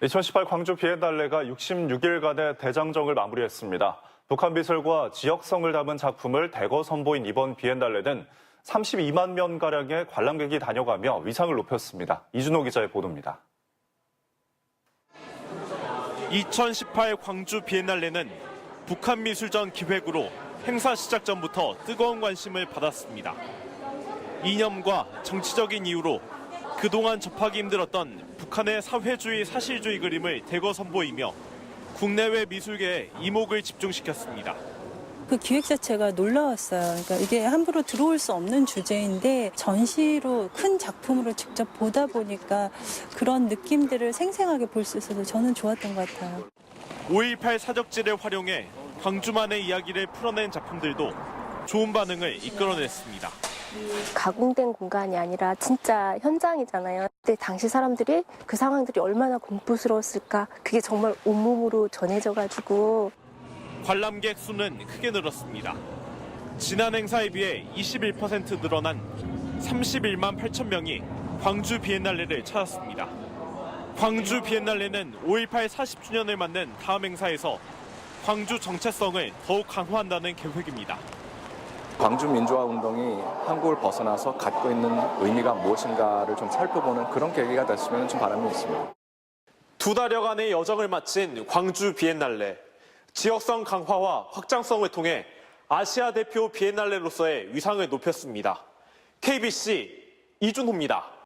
2018 광주 비엔날레가 66일간의 대장정을 마무리했습니다. 북한 미술과 지역성을 담은 작품을 대거 선보인 이번 비엔날레는 32만 명가량의 관람객이 다녀가며 위상을 높였습니다. 이준호 기자의 보도입니다. 2018 광주 비엔날레는 북한 미술전 기획으로 행사 시작 전부터 뜨거운 관심을 받았습니다. 이념과 정치적인 이유로 그동안 접하기 힘들었던 북한의 사회주의 사실주의 그림을 대거 선보이며 국내외 미술계에 이목을 집중시켰습니다. 그 기획 자체가 놀라웠어요. 그러니까 이게 함부로 들어올 수 없는 주제인데 전시로 큰 작품으로 직접 보다 보니까 그런 느낌들을 생생하게 볼 수 있어서 저는 좋았던 것 같아요. 5.18 사적지를 활용해 광주만의 이야기를 풀어낸 작품들도 좋은 반응을 이끌어냈습니다. 가공된 공간이 아니라 진짜 현장이잖아요. 그때 당시 사람들이 그 상황들이 얼마나 공포스러웠을까. 그게 정말 온몸으로 전해져가지고 관람객 수는 크게 늘었습니다. 지난 행사에 비해 21% 늘어난 31만 8천 명이 광주 비엔날레를 찾았습니다. 광주 비엔날레는 5.18 40주년을 맞는 다음 행사에서 광주 정체성을 더욱 강화한다는 계획입니다. 광주 민주화 운동이 한국을 벗어나서 갖고 있는 의미가 무엇인가를 좀 살펴보는 그런 계기가 됐으면 좀 바람이 있습니다. 두 달여간의 여정을 마친 광주 비엔날레. 지역성 강화와 확장성을 통해 아시아 대표 비엔날레로서의 위상을 높였습니다. KBC 이준호입니다.